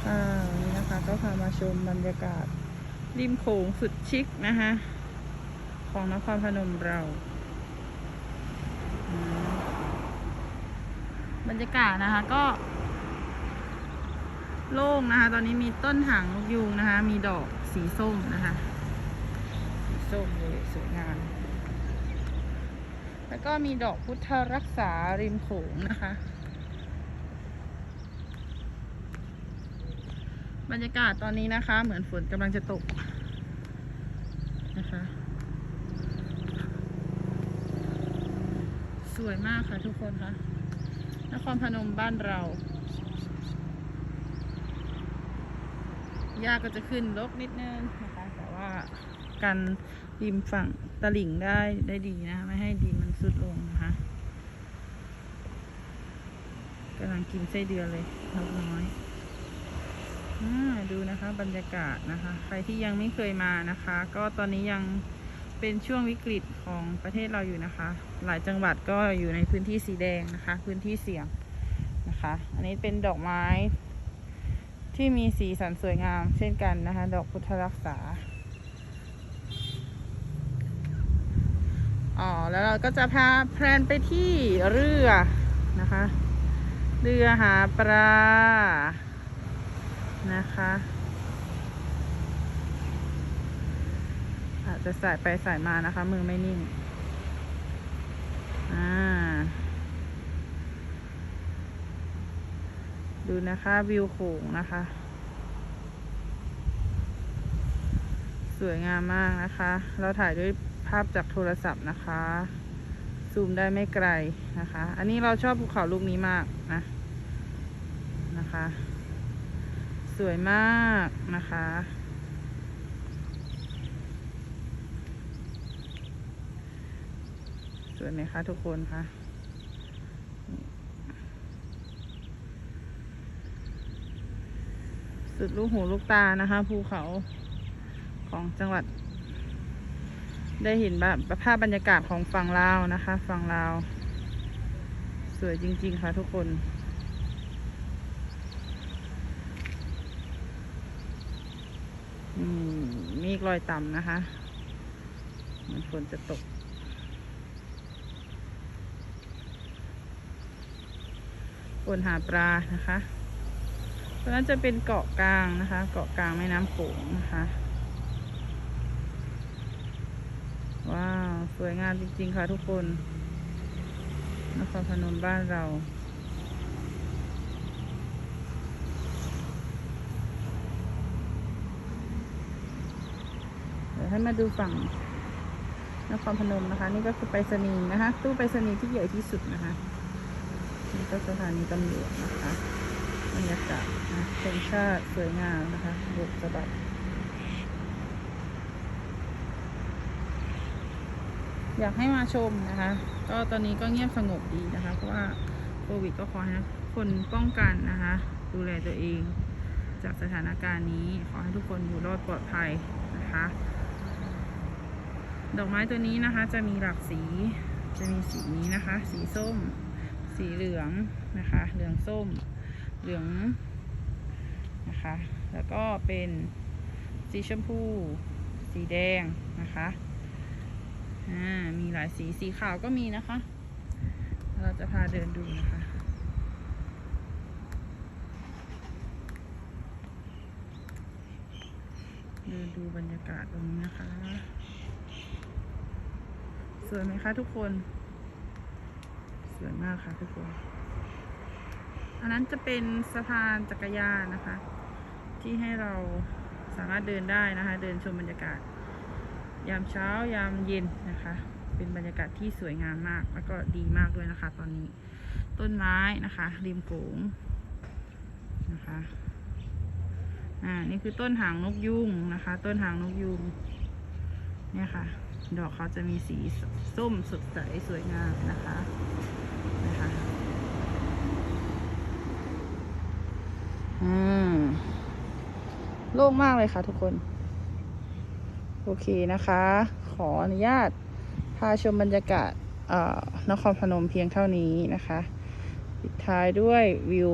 ค่ะนนี้นะคะก็พามาชมบรรยากาศ ริมโขงสุดชิคนะคะของนครพนมเรา บรรยากาศนะคะก็ โล่งนะคะ ตอนนี้มีต้นหางนกยูงนะคะ มีดอกสีส้มนะคะ สีส้มเลยสวยงามแล้วก็มีดอกพุทธรักษาริมโขงนะคะ บรรยากาศตอนนี้นะคะ เหมือนฝนกำลังจะตกนะคะ สวยมากค่ะทุกคนคะนครพนมบ้านเราหญ้าก็จะขึ้นลกนิดนึงนะคะ แต่ว่ากันริมฝั่งตลิ่งได้ได้ดีนะ ไม่ให้ดินมันสุดลงนะคะกำลังกินไส้เดือนเลยนกน้อย ดูนะคะบรรยากาศนะคะ ใครที่ยังไม่เคยมานะคะ ก็ตอนนี้ยังเป็นช่วงวิกฤตของประเทศเราอยู่นะคะ หลายจังหวัดก็อยู่ในพื้นที่สีแดงนะคะ พื้นที่เสี่ยงนะคะ อันนี้เป็นดอกไม้ที่มีสีสันสวยงามเช่นกันนะคะ ดอกพุทธรักษาอ๋อแล้วเราก็จะพาแพลนไปที่เรือนะคะ เรือหาปลา นะคะ อาจจะสายไปสายมานะคะ มือไม่นิ่ง อ่า ดูนะคะวิวโขงนะคะ สวยงามมากนะคะ เราถ่ายด้วยภาพจากโทรศัพท์นะคะ ซูมได้ไม่ไกลนะคะ อันนี้เราชอบภูเขาลูกนี้มากนะนะคะ สวยมากนะคะ สวยไหมคะทุกคนคะสุดลูกหูลูกตานะคะ ภูเขาของจังหวัด ได้เห็นแบบภาพบรรยากาศของฝั่งลาวนะคะ ฝั่งลาว สวยจริง ๆ ค่ะทุกคน มเมฆลอยต่ำนะคะเหมือนฝนจะตกฝนหาปลานะคะตรงนั้นจะเป็นเกาะกลางนะคะ เกาะกลางแม่น้ำโขงนะคะ ว้าว สวยงามจริงๆค่ะทุกคนนครพนมบ้านเรา เดี๋ยวให้ มาดูฝั่งนครพนมนะคะ นี่ก็คือไปรษณีย์นะคะ ตู้ไปรษณีย์ที่ใหญ่ที่สุดนะคะนี่ก็สถานีตำรวจนะคะบรรยากาศนะธงชาติสวยงามนะคะบกสะบัดอยากให้มาชมนะคะ ก็ตอนนี้ก็เงียบสงบดีนะคะ เพราะว่าโควิดก็ขอให้คนป้องกันนะคะ ดูแลตัวเอง จากสถานการณ์นี้ขอให้ทุกคนอยู่รอดปลอดภัยนะคะ ดอกไม้ตัวนี้นะคะจะมีหลากสี จะมีสีนี้นะคะ สีส้ม สีเหลืองนะคะ เหลืองส้ม เหลืองนะคะ แล้วก็เป็นสีชมพู สีแดงนะคะ อ่า มีหลายสี สีขาวก็มีนะคะ เราจะพาเดินดูนะคะเดินดูบรรยากาศตรงนี้นะคะ วยไหมคะทุกคน สวยมากค่ะทุกคน อันนั้นจะเป็นสะพานจักรยานนะคะ ที่ให้เราสามารถเดินได้นะคะ เดินชมบรรยากาศ ยามเช้ายามเย็นนะคะ เป็นบรรยากาศที่สวยงามมากแล้วก็ดีมากด้วยนะคะ ตอนนี้ต้นไม้นะคะ ริมโขงนะคะอ่านี่คือต้นหางนกยุงนะคะ ต้นหางนกยุงเนี่ยค่ะ ดอกเขาจะมีสีส้มสดใสสวยงามนะคะนะคะอืมโล่งมากเลยค่ะทุกคน โอเคนะคะ ขออนุญาตพาชมบรรยากาศนครพนมเพียงเท่านี้นะคะปิดท้ายด้วยวิว